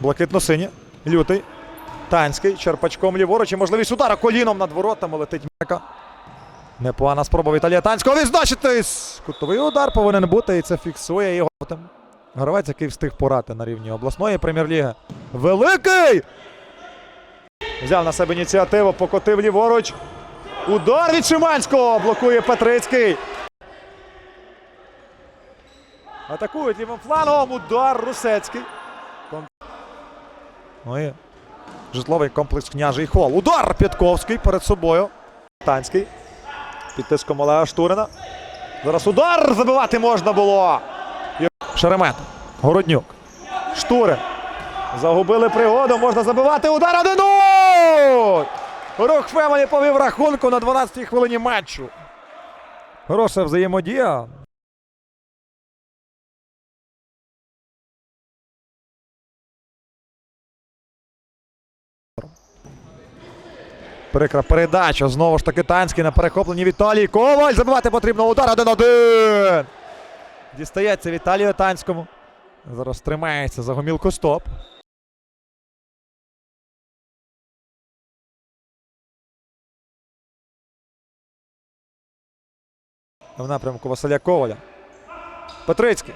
Блакитно-сині. Лютий. Танський. Черпачком ліворуч. І можливість удара коліном над воротами летить м'яка. Непогана спроба Віталія Танського відзначитись. Кутовий удар повинен бути, і це фіксує його. Гравець, який встиг порати на рівні обласної прем'єр-ліги. Великий! Взяв на себе ініціативу, покотив ліворуч. Удар від Шиманського! Блокує Петрицький. Атакують лівим флангом. Удар Русецький. Ну і житловий комплекс княжий хол. Удар П'ятковський перед собою. Танський. Під тиском Олега Штурина. Зараз удар забивати можна було. Шеремет. Городнюк. Штурин. Загубили пригоду. Можна забивати. Удар 1-0! Рух Фемелі повів рахунку на 12-й хвилині матчу. Хороша взаємодія. Прикра передача. Знову ж таки Танський на перехопленні Віталій Коваль. Забивати потрібно удар 1-1. Дістається Віталію Танському. Зараз тримається за гомілку стоп. В напрямку Василя Коваля. Петрицький.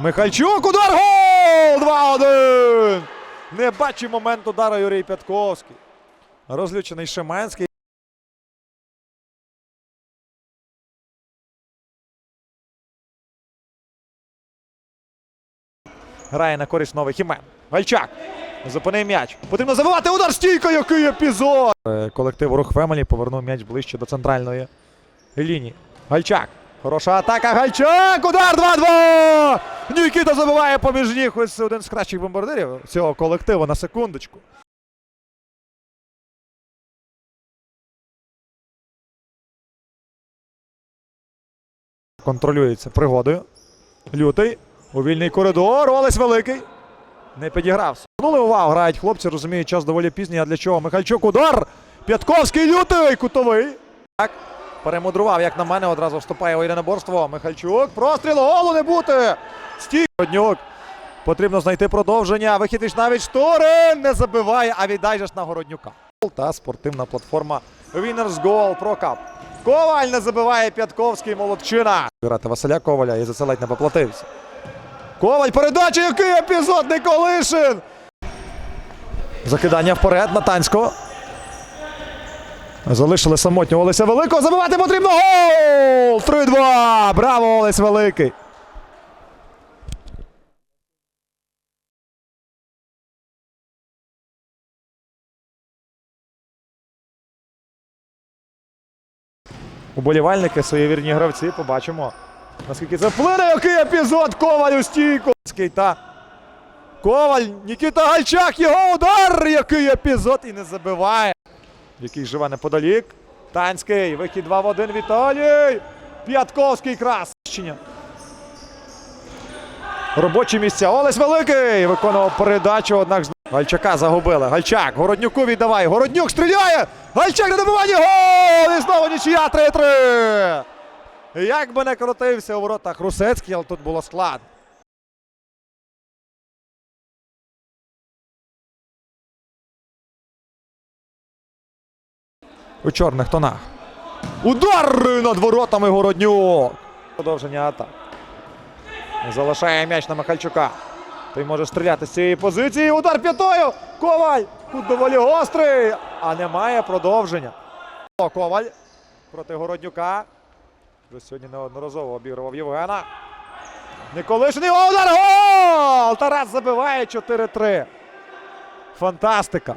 Михальчук. Удар. Гол! 2-1. Не бачив момент удару Юрій Пятковський. Розлючений Шиманський. Грає на користь нових імен. Гальчак. Зупинив м'яч. Потрібно забивати удар стійка. Який епізод! Е, Колектив Рух Фемелі повернув м'яч ближче до центральної лінії. Гальчак. Хороша атака. Гальчак. Удар 2-2. Нікіта забиває поміж ніг. Ось один з кращих бомбардирів цього колективу на секундочку. Контролюється пригодою. Лютий. У вільний коридор. Олесь великий. Не підіграв. Звернули увагу, грають хлопці, розуміють, час доволі пізній. А для чого? Михальчук удар. П'ятковський лютий. Кутовий. Так. Перемудрував, як на мене, одразу вступає у єдиноборство. Михальчук. Простріл голу не бути. Стій. Роднюк. Потрібно знайти продовження. Вихід навіть Шторин не забиває, а віддай ж на Городнюка. Та спортивна платформа Winners Goal Pro Cup. Коваль не забиває П'ятковський молодчина. Грати Василя Коваля і за це ледь не поплатився. Коваль, передача, який епізод Николишин! Закидання вперед на Танського. Залишили самотнього Олеся Великого. Забивати потрібно гол! 3-2! Браво, Олесь Великий! Уболівальники, свої вірні гравці, побачимо. Наскільки це вплине, який епізод Коваль у стійку. Коваль, Нікіта Гальчак, його удар! Який епізод і не забиває. Який живе неподалік. Танський, вихід 2 в 1 Віталій. П'ятковський красщення. Робочі місця. Олесь Великий виконував передачу, однак Гальчака загубили. Гальчак, Городнюку віддавай. Городнюк стріляє! Гальчак на добиванні! Гол! І знову нічия 3-3! Як би не крутився у воротах Русецький, але тут було складно. У чорних тонах. Удар над воротами Городнюк! Продовження атак. Залишає м'яч на Михальчука. Той може стріляти з цієї позиції. Удар п'ятою. Коваль. Тут доволі гострий. А немає продовження. Коваль проти Городнюка. Вже сьогодні неодноразово обігрував Євгена. Николишин. О, Удар! Гол! Тарас забиває 4-3. Фантастика.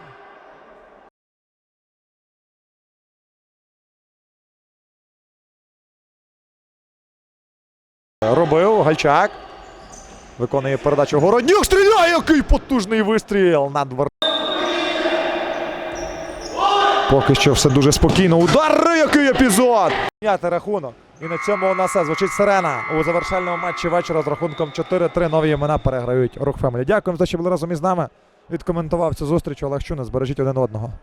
Робив Гальчак. Виконує передачу Городнюк. Стріляє! Який потужний вистріл над двор. Поки що все дуже спокійно. Удар! Який епізод! М'яти рахунок. І на цьому у нас звучить сирена у завершальному матчі вечора з рахунком 4-3. Нові імена переграють Рух Фемелі. Дякуємо що були разом із нами. Відкоментував цю зустріч Олег Чуна. Збережіть один одного.